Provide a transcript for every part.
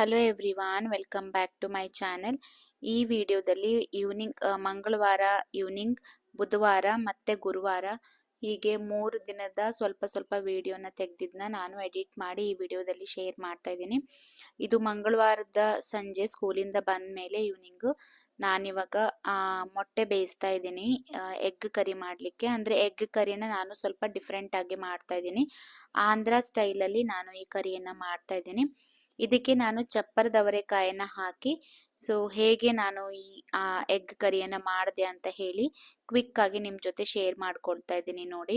Hello everyone welcome back to my channel ಈ ವಿಡಿಯೋದಲ್ಲಿ evening ಮಂಗಳವಾರ ಈವ್ನಿಂಗ್ ಬುಧವಾರ ಮತ್ತೆ ಗುರುವಾರ ಹೀಗೆ ಮೂರು ದಿನದ ಸ್ವಲ್ಪ ಸ್ವಲ್ಪ ವಿಡಿಯೋನ ತೆಗೆದಿದ್ನ ನಾನು ಎಡಿಟ್ ಮಾಡಿ ಈ ವಿಡಿಯೋದಲ್ಲಿ ಶೇರ್ ಮಾಡ್ತಾ ಇದ್ದೀನಿ. ಇದು ಮಂಗಳವಾರದ ಸಂಜೆ ಸ್ಕೂಲಿಂದ ಬಂದ ಮೇಲೆ ಈವ್ನಿಂಗು ನಾನಿವಾಗ ಮೊಟ್ಟೆ ಬೇಯಿಸ್ತಾ ಇದ್ದೀನಿ. ಎಗ್ ಕರಿ ಮಾಡಲಿಕ್ಕೆ. ಅಂದರೆ ಎಗ್ ಕರಿನ ನಾನು ಸ್ವಲ್ಪ ಡಿಫ್ರೆಂಟಾಗಿ ಮಾಡ್ತಾ ಇದ್ದೀನಿ. ಆಂಧ್ರ ಸ್ಟೈಲಲ್ಲಿ ನಾನು ಈ ಕರಿಯನ್ನು ಮಾಡ್ತಾ ಇದ್ದೀನಿ. ಇದಕ್ಕೆ ನಾನು ಚಪ್ಪರದವರೆಕಾಯನ್ನ ಹಾಕಿ ಸೊ ಹೇಗೆ ನಾನು ಈ ಎಗ್ ಕರಿಯನ್ನ ಮಾಡಿದೆ ಅಂತ ಹೇಳಿ ಕ್ವಿಕ್ ಆಗಿ ನಿಮ್ಮ ಜೊತೆ ಶೇರ್ ಮಾಡ್ಕೊಳ್ತಾ ಇದ್ದೀನಿ ನೋಡಿ.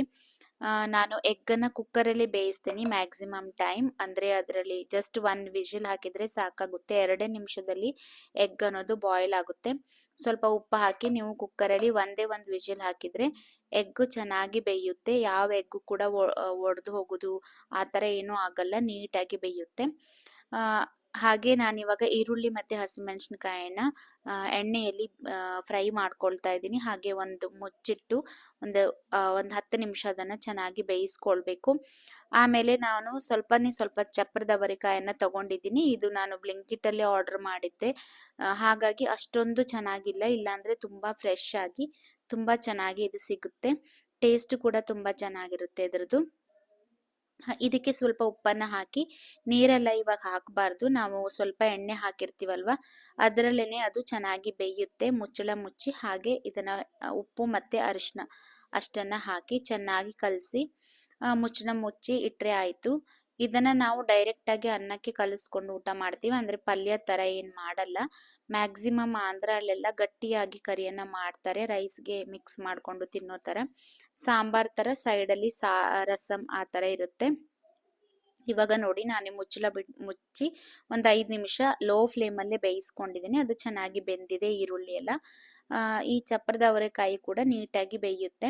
ನಾನು ಎಗ್ಗನ್ನು ಕುಕ್ಕರಲ್ಲಿ ಬೇಯಿಸ್ತೀನಿ ಮ್ಯಾಕ್ಸಿಮಮ್ ಟೈಮ್ ಅಂದರೆ ಅದರಲ್ಲಿ ಜಸ್ಟ್ ಒನ್ ವಿಜಿಲ್ ಹಾಕಿದರೆ ಸಾಕಾಗುತ್ತೆ. ಎರಡೇ ನಿಮಿಷದಲ್ಲಿ ಎಗ್ ಅನ್ನೋದು ಬಾಯ್ಲ್ ಆಗುತ್ತೆ. ಸ್ವಲ್ಪ ಉಪ್ಪು ಹಾಕಿ ನೀವು ಕುಕ್ಕರಲ್ಲಿ ಒಂದೇ ಒಂದು ವಿಜಿಲ್ ಹಾಕಿದರೆ ಎಗ್ಗು ಚೆನ್ನಾಗಿ ಬೇಯುತ್ತೆ. ಯಾವ ಎಗ್ಗು ಕೂಡ ಒಡೆದು ಹೋಗೋದು ಆ ಥರ ಏನೂ ಆಗಲ್ಲ, ನೀಟಾಗಿ ಬೇಯುತ್ತೆ. ಹಾಗೆ ನಾನಿವಾಗ ಈರುಳ್ಳಿ ಮತ್ತೆ ಹಸಿಮೆಣಸಿನಕಾಯಿನ ಎಣ್ಣೆಯಲ್ಲಿ ಫ್ರೈ ಮಾಡ್ಕೊಳ್ತಾ ಇದ್ದೀನಿ. ಹಾಗೆ ಒಂದು ಮುಚ್ಚಿಟ್ಟು ಒಂದು ಒಂದು ಹತ್ತು ನಿಮಿಷ ಅದನ್ನು ಚೆನ್ನಾಗಿ ಬೇಯಿಸ್ಕೊಳ್ಬೇಕು. ಆಮೇಲೆ ನಾನು ಸ್ವಲ್ಪನೇ ಸ್ವಲ್ಪ ಚಪ್ಪರದ ಬರಿಕಾಯನ್ನ ತಗೊಂಡಿದ್ದೀನಿ. ಇದು ನಾನು ಬ್ಲಿಂಕಿಟ್ ಅಲ್ಲಿ ಆರ್ಡರ್ ಮಾಡಿದ್ದೆ. ಹಾಗಾಗಿ ಅಷ್ಟೊಂದು ಚೆನ್ನಾಗಿಲ್ಲ. ಇಲ್ಲಾಂದ್ರೆ ತುಂಬಾ ಫ್ರೆಶ್ ಆಗಿ ತುಂಬಾ ಚೆನ್ನಾಗಿ ಇದು ಸಿಗುತ್ತೆ. ಟೇಸ್ಟ್ ಕೂಡ ತುಂಬಾ ಚೆನ್ನಾಗಿರುತ್ತೆ ಇದ್ರದ್ದು. ಇದಕ್ಕೆ ಸ್ವಲ್ಪ ಉಪ್ಪನ್ನ ಹಾಕಿ ನೀರೆಲ್ಲ ಇವಾಗ ಹಾಕಬಾರ್ದು. ನಾವು ಸ್ವಲ್ಪ ಎಣ್ಣೆ ಹಾಕಿರ್ತೀವಲ್ವ? ಅದರಲ್ಲೇನೆ ಅದು ಚೆನ್ನಾಗಿ ಬೇಯುತ್ತೆ. ಮುಚ್ಚಳ ಮುಚ್ಚಿ ಹಾಗೆ ಇದನ್ನ, ಉಪ್ಪು ಮತ್ತೆ ಅರಿಶಿನ ಅಷ್ಟನ್ನ ಹಾಕಿ ಚೆನ್ನಾಗಿ ಕಲಸಿ ಮುಚ್ಚಳ ಮುಚ್ಚಿ ಇಟ್ಟರೆ ಆಯ್ತು. ಇದನ್ನ ನಾವು ಡೈರೆಕ್ಟ್ ಆಗಿ ಅನ್ನಕ್ಕೆ ಕಲಿಸ್ಕೊಂಡು ಊಟ ಮಾಡ್ತೀವಿ. ಅಂದ್ರೆ ಪಲ್ಯ ತರ ಏನ್ ಮಾಡಲ್ಲ. ಮ್ಯಾಕ್ಸಿಮಮ್ ಆಂಧ್ರಲ್ಲೆಲ್ಲ ಗಟ್ಟಿಯಾಗಿ ಕರಿಯನ್ನ ಮಾಡ್ತಾರೆ. ರೈಸ್ಗೆ ಮಿಕ್ಸ್ ಮಾಡ್ಕೊಂಡು ತಿನ್ನೋ ತರ. ಸಾಂಬಾರ್ ತರ ಸೈಡಲ್ಲಿ ಸಾ, ರಸಂ ಆ ತರ ಇರುತ್ತೆ. ಇವಾಗ ನೋಡಿ ನಾನು ಮುಚ್ಚಲ ಬಿಟ್ ಮುಚ್ಚಿ ಒಂದು ಐದು ನಿಮಿಷ ಲೋ ಫ್ಲೇಮಲ್ಲೇ ಬೇಯಿಸ್ಕೊಂಡಿದ್ದೀನಿ. ಅದು ಚೆನ್ನಾಗಿ ಬೆಂದಿದೆ ಈರುಳ್ಳಿ ಎಲ್ಲ. ಈ ಚಪ್ಪರದ ಅವರೆಕಾಯಿ ಕೂಡ ನೀಟಾಗಿ ಬೇಯುತ್ತೆ.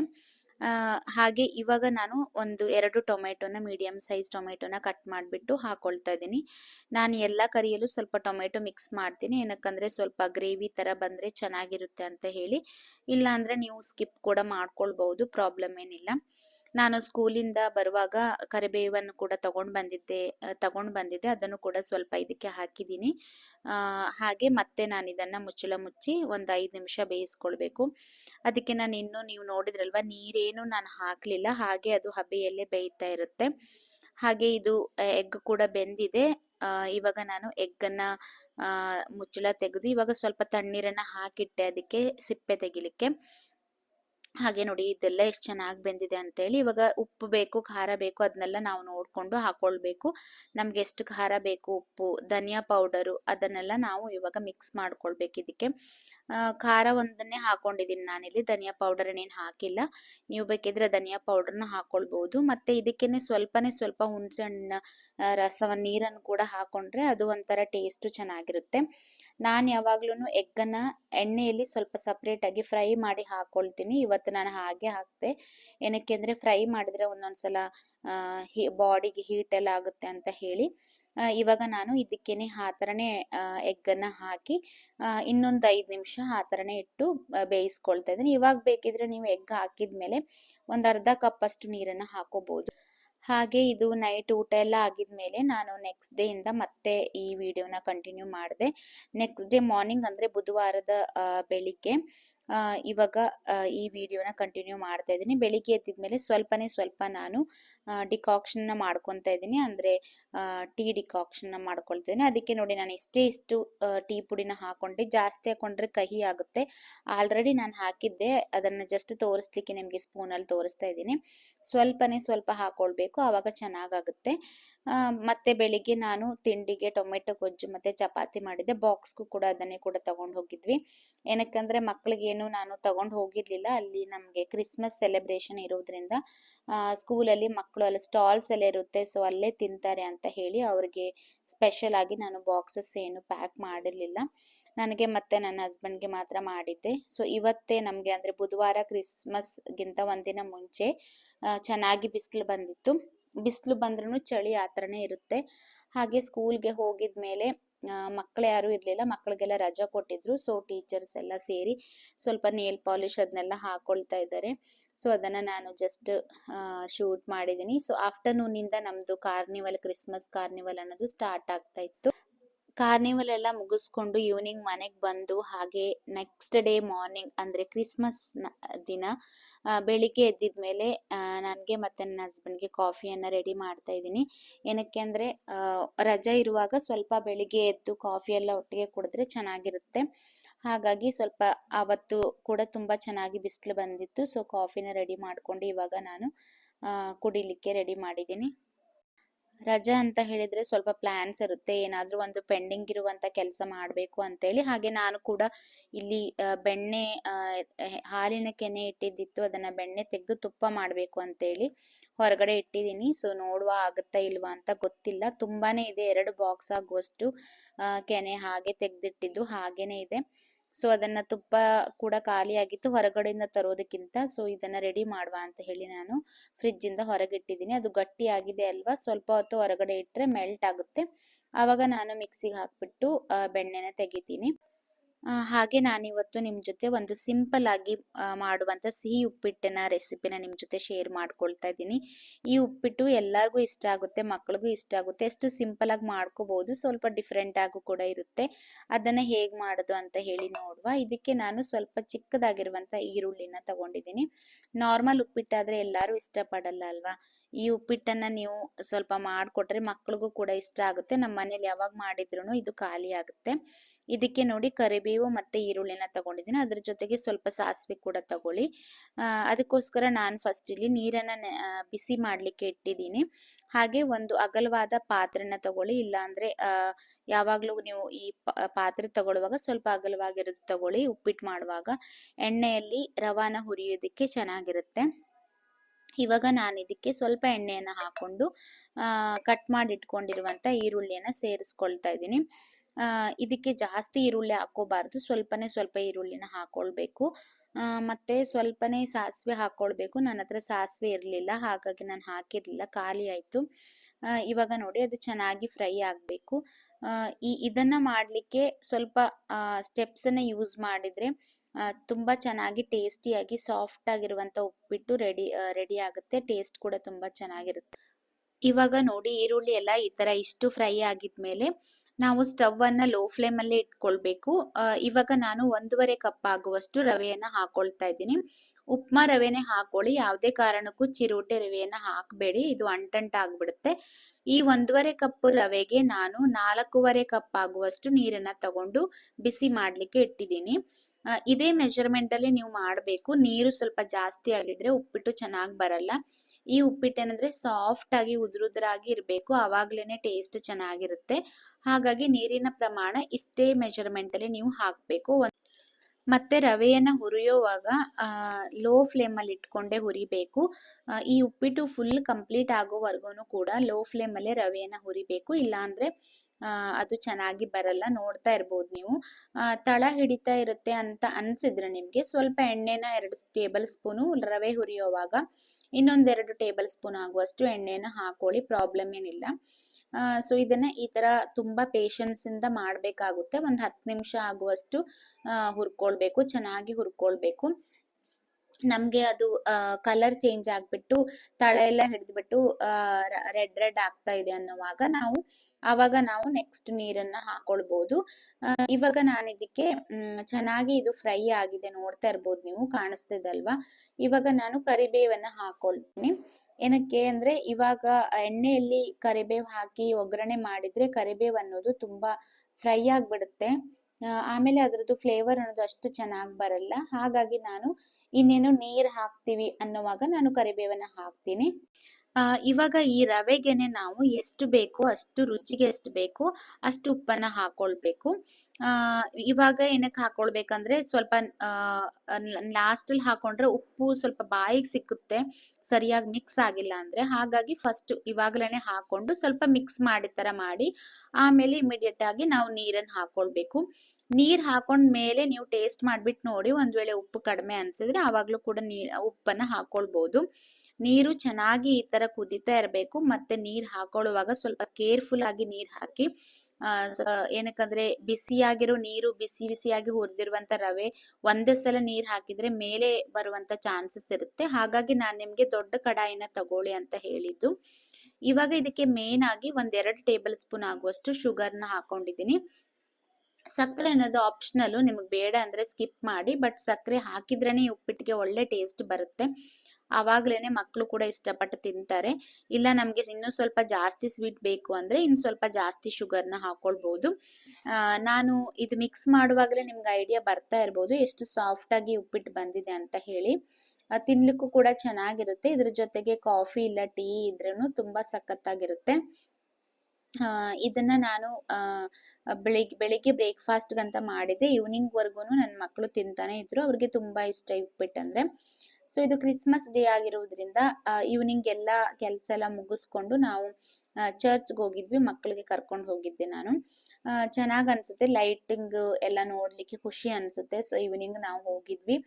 ಹಾಗೆ ಇವಾಗ ನಾನು ಒಂದು ಎರಡು ಟೊಮೆಟೊನ ಮೀಡಿಯಂ ಸೈಜ್ ಟೊಮೆಟೊನ ಕಟ್ ಮಾಡಿಬಿಟ್ಟು ಹಾಕೊಳ್ತಾ ಇದ್ದೀನಿ. ನಾನು ಎಲ್ಲ ಕರಿಯಲು ಸ್ವಲ್ಪ ಟೊಮೆಟೊ ಮಿಕ್ಸ್ ಮಾಡ್ತೀನಿ. ಏನಕ್ಕಂದ್ರೆ ಸ್ವಲ್ಪ ಗ್ರೇವಿ ಥರ ಬಂದರೆ ಚೆನ್ನಾಗಿರುತ್ತೆ ಅಂತ ಹೇಳಿ. ಇಲ್ಲಾಂದ್ರೆ ನೀವು ಸ್ಕಿಪ್ ಕೂಡ ಮಾಡ್ಕೊಳ್ಬಹುದು, ಪ್ರಾಬ್ಲಮ್ ಏನಿಲ್ಲ. ನಾನು ಸ್ಕೂಲಿಂದ ಬರುವಾಗ ಕರಿಬೇವನ್ನು ಕೂಡ ತಗೊಂಡು ಬಂದಿದ್ದೆ ತಗೊಂಡು ಬಂದಿದ್ದೆ. ಅದನ್ನು ಕೂಡ ಸ್ವಲ್ಪ ಇದಕ್ಕೆ ಹಾಕಿದ್ದೀನಿ. ಹಾಗೆ ಮತ್ತೆ ನಾನು ಇದನ್ನ ಮುಚ್ಚಳ ಮುಚ್ಚಿ ಒಂದು ಐದು ನಿಮಿಷ ಬೇಯಿಸ್ಕೊಳ್ಬೇಕು. ಅದಕ್ಕೆ ನಾನು ಇನ್ನು ನೀವು ನೋಡಿದ್ರಲ್ವ, ನೀರೇನು ನಾನು ಹಾಕಲಿಲ್ಲ. ಹಾಗೆ ಅದು ಹಬೆಯಲ್ಲೇ ಬೇಯ್ತಾ ಇರುತ್ತೆ. ಹಾಗೆ ಇದು ಎಗ್ ಕೂಡ ಬೆಂದಿದೆ. ಇವಾಗ ನಾನು ಎಗ್ಗನ್ನು ಮುಚ್ಚಳ ತೆಗೆದು ಇವಾಗ ಸ್ವಲ್ಪ ತಣ್ಣೀರನ್ನ ಹಾಕಿಟ್ಟೆ ಅದಕ್ಕೆ ಸಿಪ್ಪೆ ತೆಗಿಲಿಕ್ಕೆ. ಹಾಗೆ ನೋಡಿ ಇದೆಲ್ಲ ಎಷ್ಟು ಚೆನ್ನಾಗಿ ಬೆಂದಿದೆ ಅಂತೇಳಿ ಇವಾಗ ಉಪ್ಪು ಬೇಕು, ಖಾರ ಬೇಕು ಅದನ್ನೆಲ್ಲ ನಾವು ನೋಡಿಕೊಂಡು ಹಾಕೊಳ್ಬೇಕು. ನಮ್ಗೆ ಎಷ್ಟು ಖಾರ ಬೇಕು ಉಪ್ಪು, ಧನಿಯಾ ಪೌಡರು ಅದನ್ನೆಲ್ಲ ನಾವು ಇವಾಗ ಮಿಕ್ಸ್ ಮಾಡ್ಕೊಳ್ಬೇಕು ಇದಕ್ಕೆ. ಖಾರ ಒಂದನ್ನೇ ಹಾಕೊಂಡಿದ್ದೀನಿ ನಾನಿಲ್ಲಿ, ಧನಿಯಾ ಪೌಡರ್ ಏನೇನು ಹಾಕಿಲ್ಲ. ನೀವು ಬೇಕಿದ್ರೆ ಧನಿಯಾ ಪೌಡರ್ನ ಹಾಕೊಳ್ಬಹುದು ಮತ್ತೆ ಇದಕ್ಕೇನೆ ಸ್ವಲ್ಪನೇ ಸ್ವಲ್ಪ ಹುಣಸೆ ಹಣ್ಣಿನ ರಸವನ್ನು ರಸವ, ನೀರನ್ನು ಕೂಡ ಹಾಕೊಂಡ್ರೆ ಅದು ಒಂಥರ ಟೇಸ್ಟು ಚೆನ್ನಾಗಿರುತ್ತೆ. ನಾನು ಯಾವಾಗ್ಲೂ ಎಗ್ಗನ್ನು ಎಣ್ಣೆಯಲ್ಲಿ ಸ್ವಲ್ಪ ಸಪ್ರೇಟಾಗಿ ಫ್ರೈ ಮಾಡಿ ಹಾಕ್ಕೊಳ್ತೀನಿ ಇವತ್ತು ನಾನು ಹಾಗೆ ಹಾಕ್ತೆ ಏನಕ್ಕೆ ಅಂದರೆ ಫ್ರೈ ಮಾಡಿದ್ರೆ ಒಂದೊಂದ್ಸಲ ಬಾಡಿಗೆ ಹೀಟ್ ಎಲ್ಲ ಆಗುತ್ತೆ ಅಂತ ಹೇಳಿ. ಇವಾಗ ನಾನು ಇದಕ್ಕೇನೆ ಆ ಥರನೇ ಎಗ್ಗನ್ನು ಹಾಕಿ ಇನ್ನೊಂದು ಐದು ನಿಮಿಷ ಆ ಥರನೇ ಇಟ್ಟು ಬೇಯಿಸ್ಕೊಳ್ತಾ ಇದ್ದೀನಿ. ಇವಾಗ ಬೇಕಿದ್ರೆ ನೀವು ಎಗ್ ಹಾಕಿದ ಮೇಲೆ ಒಂದು ಅರ್ಧ ಕಪ್ ಅಷ್ಟು ನೀರನ್ನು ಹಾಕೋಬಹುದು ಹಾಗೆ ಇದು ನೈಟ್ ಊಟ ಎಲ್ಲ ಆಗಿದ್ಮೇಲೆ ನಾನು ನೆಕ್ಸ್ಟ್ ಡೇ ಇಂದ ಮತ್ತೆ ಈ ವಿಡಿಯೋನ ಕಂಟಿನ್ಯೂ ಮಾಡಿದೆ. ನೆಕ್ಸ್ಟ್ ಡೇ ಮಾರ್ನಿಂಗ್ ಅಂದ್ರೆ ಬುಧವಾರದ ಬೆಳಿಗ್ಗೆ. ಇವಾಗ ಈ ವಿಡಿಯೋನ ಕಂಟಿನ್ಯೂ ಮಾಡ್ತಾ ಇದ್ದೀನಿ. ಬೆಳಿಗ್ಗೆ ಎದ್ದಿದ್ಮೇಲೆ ಸ್ವಲ್ಪನೇ ಸ್ವಲ್ಪ ನಾನು ಡಿಕಾಕ್ಷನ್ನ ಮಾಡ್ಕೊತಾ ಇದ್ದೀನಿ. ಅಂದ್ರೆ ಟೀ ಡಿಕಾಕ್ಷನ್ನ ಇದ್ದೀನಿ. ಅದಕ್ಕೆ ನೋಡಿ ನಾನು ಇಷ್ಟೇ ಇಷ್ಟು ಟೀ ಪುಡಿನ ಹಾಕೊಂಡೆ. ಜಾಸ್ತಿ ಹಾಕೊಂಡ್ರೆ ಕಹಿ ಆಗುತ್ತೆ. ಆಲ್ರೆಡಿ ನಾನು ಹಾಕಿದ್ದೆ. ಅದನ್ನ ಜಸ್ಟ್ ತೋರಿಸ್ಲಿಕ್ಕೆ ನಿಮಗೆ ಸ್ಪೂನಲ್ಲಿ ತೋರಿಸ್ತಾ ಇದ್ದೀನಿ. ಸ್ವಲ್ಪನೇ ಸ್ವಲ್ಪ ಹಾಕೊಳ್ಬೇಕು. ಆವಾಗ ಚೆನ್ನಾಗಾಗುತ್ತೆ. ಮತ್ತೆ ಬೆಳಿಗ್ಗೆ ನಾನು ತಿಂಡಿಗೆ ಟೊಮೆಟೊ ಗೊಜ್ಜು ಮತ್ತೆ ಚಪಾತಿ ಮಾಡಿದ್ದೆ. ಬಾಕ್ಸ್ಗೂ ಕೂಡ ಅದನ್ನೇ ಕೂಡ ತಗೊಂಡು ಹೋಗಿದ್ವಿ. ಏನಕ್ಕಂದ್ರೆ ಮಕ್ಕಳಿಗೇನು ನಾನು ತಗೊಂಡು ಹೋಗಿರ್ಲಿಲ್ಲ. ಅಲ್ಲಿ ನಮಗೆ ಕ್ರಿಸ್ಮಸ್ ಸೆಲೆಬ್ರೇಷನ್ ಇರೋದ್ರಿಂದ ಸ್ಕೂಲಲ್ಲಿ ಮಕ್ಕಳು ಅಲ್ಲಿ ಸ್ಟಾಲ್ಸ್ ಎಲ್ಲ ಇರುತ್ತೆ ಸೊ ಅಲ್ಲೇ ತಿಂತಾರೆ ಅಂತ ಹೇಳಿ ಅವ್ರಿಗೆ ಸ್ಪೆಷಲ್ ಆಗಿ ನಾನು ಬಾಕ್ಸಸ್ ಏನು ಪ್ಯಾಕ್ ಮಾಡಿರಲಿಲ್ಲ. ನನಗೆ ಮತ್ತೆ ನನ್ನ ಹಸ್ಬೆಂಡ್ಗೆ ಮಾತ್ರ ಮಾಡಿದ್ದೆ. ಸೊ ಇವತ್ತೇ ನಮಗೆ ಅಂದರೆ ಬುಧವಾರ ಕ್ರಿಸ್ಮಸ್ಗಿಂತ ಒಂದಿನ ಮುಂಚೆ ಚೆನ್ನಾಗಿ ಬಿಸಿಲು ಬಂದಿತ್ತು. ಬಿಸಿಲು ಬಂದ್ರೂ ಚಳಿ ಆ ಇರುತ್ತೆ. ಹಾಗೆ ಸ್ಕೂಲ್ಗೆ ಹೋಗಿದ್ಮೇಲೆ ಮಕ್ಕಳು ಯಾರು ಇರಲಿಲ್ಲ ಮಕ್ಕಳಿಗೆಲ್ಲ ರಜಾ ಕೊಟ್ಟಿದ್ರು. ಸೊ ಟೀಚರ್ಸ್ ಎಲ್ಲ ಸೇರಿ ಸ್ವಲ್ಪ ನೇಲ್ ಪಾಲಿಶ್ ಅದನ್ನೆಲ್ಲ ಹಾಕೊಳ್ತಾ ಇದ್ದಾರೆ ಸೊ ಅದನ್ನ ನಾನು ಜಸ್ಟ್ ಶೂಟ್ ಮಾಡಿದ್ದೀನಿ ಸೊ ಆಫ್ಟರ್ನೂನಿಂದ ನಮ್ಮದು ಕಾರ್ನಿವಲ್ ಕ್ರಿಸ್ಮಸ್ ಕಾರ್ನಿವಲ್ ಅನ್ನೋದು ಸ್ಟಾರ್ಟ್ ಆಗ್ತಾ ಇತ್ತು. ಕಾರ್ನಿವಲ್ ಎಲ್ಲ ಮುಗಿಸ್ಕೊಂಡು ಈವ್ನಿಂಗ್ ಮನೆಗೆ ಬಂದು ಹಾಗೆ ನೆಕ್ಸ್ಟ್ ಡೇ ಮಾರ್ನಿಂಗ್ ಅಂದರೆ ಕ್ರಿಸ್ಮಸ್ ದಿನ ಬೆಳಿಗ್ಗೆ ಎದ್ದಿದ ಮೇಲೆ ನನಗೆ ಮತ್ತು ನನ್ನ ಹಸ್ಬೆಂಡ್ಗೆ ಕಾಫಿಯನ್ನು ರೆಡಿ ಮಾಡ್ತಾ ಇದ್ದೀನಿ. ಏನಕ್ಕೆ ಅಂದರೆ ರಜೆ ಇರುವಾಗ ಸ್ವಲ್ಪ ಬೆಳಿಗ್ಗೆ ಎದ್ದು ಕಾಫಿ ಎಲ್ಲ ಒಟ್ಟಿಗೆ ಕುಡಿದ್ರೆ ಚೆನ್ನಾಗಿರುತ್ತೆ. ಹಾಗಾಗಿ ಸ್ವಲ್ಪ ಅವತ್ತು ಕೂಡ ತುಂಬ ಚೆನ್ನಾಗಿ ಬಿಸಿಲು ಬಂದಿತ್ತು ಸೊ ಕಾಫಿನ ರೆಡಿ ಮಾಡ್ಕೊಂಡು ಇವಾಗ ನಾನು ಕುಡಿಲಿಕ್ಕೆ ರೆಡಿ ಮಾಡಿದ್ದೀನಿ. ರಜಾ ಅಂತ ಹೇಳಿದ್ರೆ ಸ್ವಲ್ಪ ಪ್ಲಾನ್ಸ್ ಇರುತ್ತೆ, ಏನಾದ್ರೂ ಒಂದು ಪೆಂಡಿಂಗ್ ಇರುವಂತ ಕೆಲಸ ಮಾಡಬೇಕು ಅಂತೇಳಿ. ಹಾಗೆ ನಾನು ಕೂಡ ಇಲ್ಲಿ ಬೆಣ್ಣೆ ಹಾಲಿನ ಕೆನೆ ಇಟ್ಟಿದ್ದಿತ್ತು, ಅದನ್ನ ಬೆಣ್ಣೆ ತೆಗೆದು ತುಪ್ಪ ಮಾಡಬೇಕು ಅಂತೇಳಿ ಹೊರಗಡೆ ಇಟ್ಟಿದ್ದೀನಿ. ಸೊ ನೋಡುವ ಆಗುತ್ತಾ ಇಲ್ವಾ ಅಂತ ಗೊತ್ತಿಲ್ಲ. ತುಂಬಾನೇ ಇದೆ, ಎರಡು ಬಾಕ್ಸ್ ಆಗುವಷ್ಟು ಕೆನೆ ಹಾಗೆ ತೆಗೆದಿಟ್ಟಿದ್ದು, ಹಾಗೇನೆ ಇದೆ. ಸೊ ಅದನ್ನ ತುಪ್ಪ ಕೂಡ ಖಾಲಿಯಾಗಿತ್ತು, ಹೊರಗಡೆಯಿಂದ ತರೋದಕ್ಕಿಂತ. ಸೊ ಇದನ್ನ ರೆಡಿ ಮಾಡುವ ಅಂತ ಹೇಳಿ ನಾನು. ಫ್ರಿಜ್ ಇಂದ ಹೊರಗಿಟ್ಟಿದ್ದೀನಿ ಅದು ಗಟ್ಟಿ ಆಗಿದೆ ಅಲ್ವಾ? ಸ್ವಲ್ಪ ಹೊತ್ತು ಹೊರಗಡೆ ಇಟ್ರೆ ಮೆಲ್ಟ್ ಆಗುತ್ತೆ. ಆವಾಗ ನಾನು ಮಿಕ್ಸಿಗೆ ಹಾಕ್ಬಿಟ್ಟು ಬೆಣ್ಣೆನ ತೆಗಿತೀನಿ. ಹಾಗೆ ನಾನಿವತ್ತು ನಿಮ್ಮ ಜೊತೆ ಒಂದು ಸಿಂಪಲ್ ಆಗಿ ಮಾಡುವಂಥ ಸಿಹಿ ಉಪ್ಪಿಟ್ಟಿನ ರೆಸಿಪಿನ ನಿಮ್ಮ ಜೊತೆ ಶೇರ್ ಮಾಡ್ಕೊಳ್ತಾ ಇದ್ದೀನಿ. ಈ ಉಪ್ಪಿಟ್ಟು ಎಲ್ಲರಿಗೂ ಇಷ್ಟ ಆಗುತ್ತೆ ಮಕ್ಕಳಿಗೂ ಇಷ್ಟ ಆಗುತ್ತೆ. ಎಷ್ಟು ಸಿಂಪಲ್ ಆಗಿ ಮಾಡ್ಕೋಬಹುದು ಸ್ವಲ್ಪ ಡಿಫ್ರೆಂಟ್ ಆಗು ಕೂಡ ಇರುತ್ತೆ. ಅದನ್ನ ಹೇಗೆ ಮಾಡೋದು ಅಂತ ಹೇಳಿ ನೋಡುವ. ಇದಕ್ಕೆ ನಾನು ಸ್ವಲ್ಪ ಚಿಕ್ಕದಾಗಿರುವಂತ ಈರುಳ್ಳಿನ ತಗೊಂಡಿದ್ದೀನಿ. ನಾರ್ಮಲ್ ಉಪ್ಪಿಟ್ಟಾದ್ರೆ ಎಲ್ಲರೂ ಇಷ್ಟಪಡಲ್ಲ ಅಲ್ವಾ? ಈ ಉಪ್ಪಿಟ್ಟನ್ನ ನೀವು ಸ್ವಲ್ಪ ಮಾಡಿಕೊಟ್ರೆ ಮಕ್ಕಳಿಗೂ ಕೂಡ ಇಷ್ಟ ಆಗುತ್ತೆ. ನಮ್ಮ ಮನೇಲಿ ಯಾವಾಗ ಮಾಡಿದ್ರು ಇದು ಖಾಲಿ ಆಗುತ್ತೆ. ಇದಕ್ಕೆ ನೋಡಿ ಕರಿಬೇವು ಮತ್ತೆ ಈರುಳ್ಳಿನ ತಗೊಂಡಿದ್ದೀನಿ. ಅದ್ರ ಜೊತೆಗೆ ಸ್ವಲ್ಪ ಸಾಸಿವೆ ಕೂಡ ತಗೊಳ್ಳಿ. ಅದಕ್ಕೋಸ್ಕರ ನಾನು ಫಸ್ಟ್ ಇಲ್ಲಿ ನೀರನ್ನ ಬಿಸಿ ಮಾಡ್ಲಿಕ್ಕೆ ಇಟ್ಟಿದ್ದೀನಿ. ಹಾಗೆ ಒಂದು ಅಗಲವಾದ ಪಾತ್ರೆನ ತಗೊಳ್ಳಿ. ಇಲ್ಲಾಂದ್ರೆ ಯಾವಾಗಲೂ ನೀವು ಈ ಪಾತ್ರೆ ತಗೊಳ್ಳುವಾಗ ಸ್ವಲ್ಪ ಅಗಲವಾಗಿರೋದು ತಗೊಳ್ಳಿ. ಉಪ್ಪಿಟ್ಟು ಮಾಡುವಾಗ ಎಣ್ಣೆಯಲ್ಲಿ ರವಾನ ಹುರಿಯೋದಕ್ಕೆ ಚೆನ್ನಾಗಿರುತ್ತೆ. ಇವಾಗ ನಾನು ಇದಕ್ಕೆ ಸ್ವಲ್ಪ ಎಣ್ಣೆಯನ್ನು ಹಾಕೊಂಡು ಕಟ್ ಮಾಡಿ ಇಟ್ಕೊಂಡಿರುವಂತ ಈರುಳ್ಳಿಯನ್ನ ಸೇರಿಸ್ಕೊಳ್ತಾ ಇದ್ದೀನಿ. ಇದಕ್ಕೆ ಜಾಸ್ತಿ ಈರುಳ್ಳಿ ಹಾಕೋಬಾರ್ದು ಸ್ವಲ್ಪನೇ ಸ್ವಲ್ಪ ಈರುಳ್ಳಿನ ಹಾಕೊಳ್ಬೇಕು. ಮತ್ತು ಸ್ವಲ್ಪನೇ ಸಾಸಿವೆ ಹಾಕೊಳ್ಬೇಕು. ನನ್ನ ಹತ್ರ ಸಾಸಿವೆ ಇರಲಿಲ್ಲ, ಹಾಗಾಗಿ ನಾನು ಹಾಕಿರಲಿಲ್ಲ. ಖಾಲಿ ಆಯ್ತು. ಇವಾಗ ನೋಡಿ, ಅದು ಚೆನ್ನಾಗಿ ಫ್ರೈ ಆಗಬೇಕು. ಈ, ಇದನ್ನ ಮಾಡಲಿಕ್ಕೆ ಸ್ವಲ್ಪ ಸ್ಟೆಪ್ಸ್ ಅನ್ನ ಯೂಸ್ ಮಾಡಿದ್ರೆ ತುಂಬ ಚೆನ್ನಾಗಿ ಟೇಸ್ಟಿಯಾಗಿ, ಸಾಫ್ಟ್ ಆಗಿರುವಂತ ಉಪ್ಪಿಟ್ಟು ರೆಡಿ ರೆಡಿ ಆಗುತ್ತೆ. ಟೇಸ್ಟ್ ಕೂಡ ತುಂಬಾ ಚೆನ್ನಾಗಿರುತ್ತೆ. ಇವಾಗ ನೋಡಿ, ಈರುಳ್ಳಿ ಎಲ್ಲ ಈ ತರ ಇಷ್ಟು ಫ್ರೈ ಆಗಿದ್ಮೇಲೆ ನಾವು ಸ್ಟವ್ ಅನ್ನ ಲೋ ಫ್ಲೇಮ್ ಅಲ್ಲಿ ಇಟ್ಕೊಳ್ಬೇಕು. ಇವಾಗ ನಾನು ಒಂದೂವರೆ ಕಪ್ ಆಗುವಷ್ಟು ರವೆಯನ್ನ ಹಾಕೊಳ್ತಾ ಇದ್ದೀನಿ. ಉಪ್ಮಾ ರವೆನೆ ಹಾಕೊಳ್ಳಿ. ಯಾವುದೇ ಕಾರಣಕ್ಕೂ ಚಿರೋಟೆ ರವೆಯನ್ನ ಹಾಕಬೇಡಿ. ಇದು ಅಂಟಂಟ ಆಗ್ಬಿಡುತ್ತೆ. ಈ ಒಂದೂವರೆ ಕಪ್ ರವೆಗೆ ನಾನು ನಾಲ್ಕೂವರೆ ಕಪ್ ಆಗುವಷ್ಟು ನೀರನ್ನ ತಗೊಂಡು ಬಿಸಿ ಮಾಡ್ಲಿಕ್ಕೆ ಇಟ್ಟಿದ್ದೀನಿ. ಇದೇ ಮೆಜರ್ಮೆಂಟ್ ಅಲ್ಲಿ ನೀವು ಮಾಡಬೇಕು. ನೀರು ಸ್ವಲ್ಪ ಜಾಸ್ತಿ ಆಗಿದ್ರೆ ಉಪ್ಪಿಟ್ಟು ಚೆನ್ನಾಗಿ ಬರಲ್ಲ. ಈ ಉಪ್ಪಿಟ್ಟು ಏನಂದ್ರೆ ಸಾಫ್ಟ್ ಆಗಿ ಉದುರುದ್ರಾಗಿ ಇರಬೇಕು. ಆವಾಗ್ಲೇನೆ ಟೇಸ್ಟ್ ಚೆನ್ನಾಗಿರುತ್ತೆ. ಹಾಗಾಗಿ ನೀರಿನ ಪ್ರಮಾಣ ಇಷ್ಟೇ ಮೆಜರ್ಮೆಂಟ್ ಅಲ್ಲಿ ನೀವು ಹಾಕ್ಬೇಕು. ಮತ್ತೆ ರವೆಯನ್ನ ಹುರಿಯುವಾಗ ಲೋ ಫ್ಲೇಮ್ ಅಲ್ಲಿ ಇಟ್ಕೊಂಡೇ ಹುರಿಬೇಕು. ಈ ಉಪ್ಪಿಟ್ಟು ಫುಲ್ ಕಂಪ್ಲೀಟ್ ಆಗೋವರೆಗೂ ಕೂಡ ಲೋ ಫ್ಲೇಮ್ ಅಲ್ಲೇ ರವೆಯನ್ನ ಹುರಿಬೇಕು. ಇಲ್ಲಾಂದ್ರೆ ಅದು ಚೆನ್ನಾಗಿ ಬರಲ್ಲ. ನೋಡ್ತಾ ಇರ್ಬೋದು ನೀವು. ತಳ ಹಿಡಿತಾ ಇರುತ್ತೆ ಅಂತ ಅನ್ಸಿದ್ರೆ ನಿಮ್ಗೆ ಸ್ವಲ್ಪ ಎಣ್ಣೆನ ಎರಡು ಟೇಬಲ್ ಸ್ಪೂನು ರವೆ ಹುರಿಯುವಾಗ ಇನ್ನೊಂದೆರಡು ಟೇಬಲ್ ಸ್ಪೂನ್ ಆಗುವಷ್ಟು ಎಣ್ಣೆಯನ್ನು ಹಾಕೊಳ್ಳಿ, ಪ್ರಾಬ್ಲಮ್ ಏನಿಲ್ಲ. ಸೊ ಇದನ್ನ ಈ ತರ ತುಂಬಾ ಪೇಶನ್ಸ್ ಇಂದ ಮಾಡ್ಬೇಕಾಗುತ್ತೆ. ಒಂದ್ ಹತ್ತು ನಿಮಿಷ ಆಗುವಷ್ಟು ಹುರ್ಕೊಳ್ಬೇಕು, ಚೆನ್ನಾಗಿ ಹುರ್ಕೊಳ್ಬೇಕು. ನಮ್ಗೆ ಅದು ಕಲರ್ ಚೇಂಜ್ ಆಗ್ಬಿಟ್ಟು ತಳ ಎಲ್ಲ ಹಿಡಿದ್ಬಿಟ್ಟು ರೆಡ್ ರೆಡ್ ಆಗ್ತಾ ಇದೆ ಅನ್ನುವಾಗ ನಾವು, ಆವಾಗ ನಾವು ನೆಕ್ಸ್ಟ್ ನೀರನ್ನ ಹಾಕೊಳ್ಬಹುದು ಇವಾಗ ನಾನು ಇದಕ್ಕೆ ಚೆನ್ನಾಗಿ ಇದು ಫ್ರೈ ಆಗಿದೆ, ನೋಡ್ತಾ ಇರ್ಬೋದು ನೀವು, ಕಾಣಿಸ್ತಿದಲ್ವಾ? ಇವಾಗ ನಾನು ಕರಿಬೇವನ್ನ ಹಾಕೊಳ್ತೀನಿ. ಏನಕ್ಕೆ ಅಂದ್ರೆ, ಇವಾಗ ಎಣ್ಣೆಯಲ್ಲಿ ಕರಿಬೇವು ಹಾಕಿ ಒಗ್ಗರಣೆ ಮಾಡಿದ್ರೆ ಕರಿಬೇವು ಅನ್ನೋದು ತುಂಬಾ ಫ್ರೈ ಆಗ್ಬಿಡುತ್ತೆ. ಆಮೇಲೆ ಅದರದ್ದು ಫ್ಲೇವರ್ ಅನ್ನೋದು ಅಷ್ಟು ಚೆನ್ನಾಗಿ ಬರಲ್ಲ. ಹಾಗಾಗಿ ನಾನು ಇನ್ನೇನು ನೀರ್ ಹಾಕ್ತಿವಿ ಅನ್ನುವಾಗ ನಾನು ಕರಿಬೇವನ್ನ ಹಾಕ್ತೀನಿ. ಇವಾಗ ಈ ರವೆಗೆನೆ ನಾವು ಎಷ್ಟು ಬೇಕು ಅಷ್ಟು ರುಚಿಗೆ ಎಷ್ಟು ಬೇಕು ಅಷ್ಟು ಉಪ್ಪನ್ನ ಹಾಕೊಳ್ಬೇಕು. ಇವಾಗ ಏನಕ್ಕೆ ಹಾಕೊಳ್ಬೇಕಂದ್ರೆ ಸ್ವಲ್ಪ ಲಾಸ್ಟ್ ಅಲ್ಲಿ ಹಾಕೊಂಡ್ರೆ ಉಪ್ಪು ಸ್ವಲ್ಪ ಬಾಯಿಗೆ ಸಿಕ್ಕುತ್ತೆ, ಸರಿಯಾಗಿ ಮಿಕ್ಸ್ ಆಗಿಲ್ಲ ಅಂದ್ರೆ. ಹಾಗಾಗಿ ಫಸ್ಟ್ ಇವಾಗಲೇ ಹಾಕೊಂಡು ಸ್ವಲ್ಪ ಮಿಕ್ಸ್ ಮಾಡಿ ತರ ಮಾಡಿ, ಆಮೇಲೆ ಇಮಿಡಿಯೇಟ್ ಆಗಿ ನಾವು ನೀರನ್ನ ಹಾಕೊಳ್ಬೇಕು. ನೀರ್ ಹಾಕೊಂಡ ಮೇಲೆ ನೀವು ಟೇಸ್ಟ್ ಮಾಡಿಬಿಟ್ಟು ನೋಡಿ, ಒಂದ್ ವೇಳೆ ಉಪ್ಪು ಕಡಿಮೆ ಅನ್ಸಿದ್ರೆ ಆವಾಗಲೂ ಕೂಡ ನೀ, ಉಪ್ಪನ್ನ ಹಾಕೊಳ್ಬಹುದು ನೀರು ಚೆನ್ನಾಗಿ ಈ ತರ ಕುದಿತಾ ಇರಬೇಕು. ಮತ್ತೆ ನೀರ್ ಹಾಕೊಳ್ಳುವಾಗ ಸ್ವಲ್ಪ ಕೇರ್ಫುಲ್ ಆಗಿ ನೀರ್ ಹಾಕಿ ಏನಕ್ಕಂದ್ರೆ ಬಿಸಿಯಾಗಿರೋ ನೀರು, ಬಿಸಿ ಬಿಸಿಯಾಗಿ ಹುರಿದಿರುವಂತ ರವೆ ಒಂದೇ ಸಲ ನೀರ್ ಹಾಕಿದ್ರೆ ಮೇಲೆ ಬರುವಂತ ಚಾನ್ಸಸ್ ಇರುತ್ತೆ. ಹಾಗಾಗಿ ನಾನು ನಿಮ್ಗೆ ದೊಡ್ಡ ಕಡಾಯಿನ ತಗೊಳ್ಳಿ ಅಂತ ಹೇಳಿದ್ದು. ಇವಾಗ ಇದಕ್ಕೆ ಮೇನ್ ಆಗಿ ಒಂದೆರಡು ಟೇಬಲ್ ಸ್ಪೂನ್ ಆಗುವಷ್ಟು ಶುಗರ್ನ ಹಾಕೊಂಡಿದ್ದೀನಿ. ಸಕ್ಕರೆ ಅನ್ನೋದು ಆಪ್ಷನಲ್ ನಿಮಗೆ ಬೇಡ ಅಂದ್ರೆ ಸ್ಕಿಪ್ ಮಾಡಿ ಬಟ್ ಸಕ್ಕರೆ ಹಾಕಿದ್ರೇನೆ ಉಪ್ಪಿಟ್ಟಿಗೆ ಒಳ್ಳೆ ಟೇಸ್ಟ್ ಬರುತ್ತೆ. ಆವಾಗ್ಲೇನೆ ಮಕ್ಕಳು ಕೂಡ ಇಷ್ಟಪಟ್ಟು ತಿಂತಾರೆ. ಇಲ್ಲ ನಮಗೆ ಇನ್ನೂ ಸ್ವಲ್ಪ ಜಾಸ್ತಿ ಸ್ವೀಟ್ ಬೇಕು ಅಂದ್ರೆ ಇನ್ನು ಸ್ವಲ್ಪ ಜಾಸ್ತಿ ಶುಗರ್ನ ಹಾಕೊಳ್ಬಹುದು ಆ, ನಾನು ಇದು ಮಿಕ್ಸ್ ಮಾಡುವಾಗಲೇ ನಿಮ್ಗೆ ಐಡಿಯಾ ಬರ್ತಾ ಇರ್ಬೋದು. ಎಷ್ಟು ಸಾಫ್ಟ್ ಆಗಿ ಉಪ್ಪಿಟ್ಟು ಬಂದಿದೆ ಅಂತ ಹೇಳಿ. ತಿನ್ಲಿಕ್ಕೂ ಕೂಡ ಚೆನ್ನಾಗಿರುತ್ತೆ. ಇದ್ರ ಜೊತೆಗೆ ಕಾಫಿ ಇಲ್ಲ ಟೀ ಇದ್ರೂ ತುಂಬಾ ಸಖತ್ತಾಗಿರುತ್ತೆ. ಇದನ್ನ ನಾನು ಬೆಳಿಗ್ಗೆ ಬೆಳಿಗ್ಗೆ ಬ್ರೇಕ್ಫಾಸ್ಟ್ ಅಂತ ಮಾಡಿದ್ದೆ. ಈವ್ನಿಂಗ್ ವರ್ಗು ನನ್ನ ಮಕ್ಕಳು ತಿಂತಾನೆ ಇದ್ರು. ಅವ್ರಿಗೆ ತುಂಬಾ ಇಷ್ಟ ಉಪ್ಪಿಟ್ಟು ಅಂದ್ರೆ ಸೊ ಇದು ಕ್ರಿಸ್ಮಸ್ ಡೇ ಆಗಿರೋದ್ರಿಂದ ಈವ್ನಿಂಗ್ ಎಲ್ಲ ಕೆಲಸ ಎಲ್ಲ ಮುಗಿಸ್ಕೊಂಡು ನಾವು ಚರ್ಚ್ಗೆ ಹೋಗಿದ್ವಿ ಮಕ್ಕಳಿಗೆ ಕರ್ಕೊಂಡು ಹೋಗಿದ್ದೆ ನಾನು. ಚೆನ್ನಾಗಿ ಅನ್ಸುತ್ತೆ ಲೈಟಿಂಗ್ ಎಲ್ಲ ನೋಡ್ಲಿಕ್ಕೆ ಖುಷಿ ಅನ್ಸುತ್ತೆ. ಸೊ ಈವ್ನಿಂಗ್ ನಾವು ಹೋಗಿದ್ವಿ.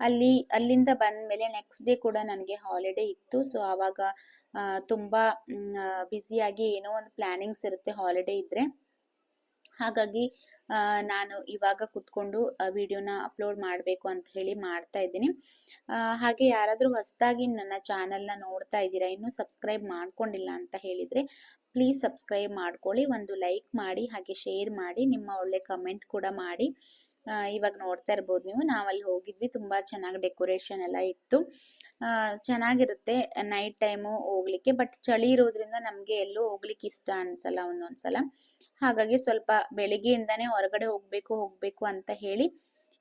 ಅಲ್ಲಿ, ಅಲ್ಲಿಂದ ಬಂದ್ಮೇಲೆ ನೆಕ್ಸ್ಟ್ ಡೇ ಕೂಡ ನನಗೆ ಹಾಲಿಡೇ ಇತ್ತು. ಸೊ ಆವಾಗ ತುಂಬಾ ಬ್ಯುಸಿಯಾಗಿ ಏನೋ ಒಂದು ಪ್ಲಾನಿಂಗ್ಸ್ ಇರುತ್ತೆ ಹಾಲಿಡೇ ಇದ್ರೆ. ಹಾಗಾಗಿ ನಾನು ಇವಾಗ ಕುತ್ಕೊಂಡು ವಿಡಿಯೋನ ಅಪ್ಲೋಡ್ ಮಾಡಬೇಕು ಅಂತ ಹೇಳಿ ಮಾಡ್ತಾ ಇದ್ದೀನಿ. ಹಾಗೆ ಯಾರಾದರೂ ಹೊಸದಾಗಿ ನನ್ನ ಚಾನೆಲ್ನ ನೋಡ್ತಾ ಇದ್ದೀರಾ, ಇನ್ನೂ ಸಬ್ಸ್ಕ್ರೈಬ್ ಮಾಡ್ಕೊಂಡಿಲ್ಲ ಅಂತ ಹೇಳಿದರೆ, ಪ್ಲೀಸ್ ಸಬ್ಸ್ಕ್ರೈಬ್ ಮಾಡ್ಕೊಳ್ಳಿ, ಒಂದು ಲೈಕ್ ಮಾಡಿ, ಹಾಗೆ ಶೇರ್ ಮಾಡಿ, ನಿಮ್ಮ ಒಳ್ಳೆ ಕಮೆಂಟ್ ಕೂಡ ಮಾಡಿ. ಇವಾಗ ನೋಡ್ತಾ ಇರ್ಬೋದು ನೀವು, ನಾವಲ್ಲಿ ಹೋಗಿದ್ವಿ, ತುಂಬ ಚೆನ್ನಾಗಿ ಡೆಕೋರೇಷನ್ ಎಲ್ಲ ಇತ್ತು. ಚೆನ್ನಾಗಿರುತ್ತೆ, ನೈಟ್ ಟೈಮು ಹೋಗ್ಲಿಕ್ಕೆ, ಬಟ್ ಚಳಿ ಇರೋದ್ರಿಂದ ನಮಗೆ ಎಲ್ಲೂ ಹೋಗ್ಲಿಕ್ಕೆ ಇಷ್ಟ ಅನ್ಸಲ್ಲ ಒಂದೊಂದ್ಸಲ. ಹಾಗಾಗಿ ಸ್ವಲ್ಪ ಬೆಳಿಗ್ಗೆಯಿಂದಾನೇ ಹೊರಗಡೆ ಹೋಗ್ಬೇಕು ಹೋಗ್ಬೇಕು ಅಂತ ಹೇಳಿ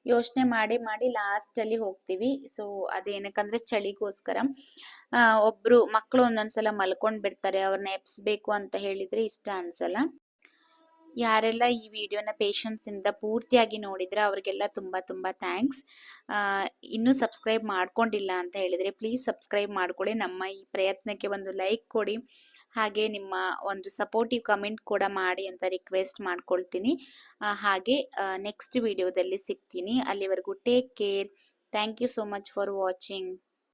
ಯೋಚನೆ ಮಾಡಿ ಮಾಡಿ ಲಾಸ್ಟ್ ಅಲ್ಲಿ ಹೋಗ್ತೀವಿ. ಸೊ ಅದೇನಕ್ಕಂದ್ರೆ ಚಳಿಗೋಸ್ಕರ. ಒಬ್ರು ಮಕ್ಕಳು ಒಂದೊಂದ್ಸಲ ಮಲ್ಕೊಂಡ್ ಬಿಡ್ತಾರೆ. ಅವ್ರನ್ನ ಎಪ್ಸ್ಬೇಕು ಅಂತ ಹೇಳಿದ್ರೆ ಇಷ್ಟ ಅನ್ಸಲ್ಲ. ಯಾರೆಲ್ಲ ಈ ವಿಡಿಯೋನ ಪೇಷನ್ಸ್ ಇಂದ ಪೂರ್ತಿಯಾಗಿ ನೋಡಿದ್ರೆ ಅವ್ರಿಗೆಲ್ಲ ತುಂಬಾ ತುಂಬಾ ಥ್ಯಾಂಕ್ಸ್ ಇನ್ನೂ ಸಬ್ಸ್ಕ್ರೈಬ್ ಮಾಡ್ಕೊಂಡಿಲ್ಲ ಅಂತ ಹೇಳಿದ್ರೆ ಪ್ಲೀಸ್ ಸಬ್ಸ್ಕ್ರೈಬ್ ಮಾಡ್ಕೊಳ್ಳಿ. ನಮ್ಮ ಈ ಪ್ರಯತ್ನಕ್ಕೆ ಒಂದು ಲೈಕ್ ಕೊಡಿ. ಹಾಗೆ ನಿಮ್ಮ ಒಂದು ಸಪೋರ್ಟಿವ್ ಕಮೆಂಟ್ ಕೂಡ ಮಾಡಿ ಅಂತ ರಿಕ್ವೆಸ್ಟ್ ಮಾಡ್ಕೊಳ್ತೀನಿ. ಹಾಗೆ ನೆಕ್ಸ್ಟ್ ವಿಡಿಯೋದಲ್ಲಿ ಸಿಗ್ತೀನಿ. ಅಲ್ಲಿವರೆಗೂ take care thank you so much for watching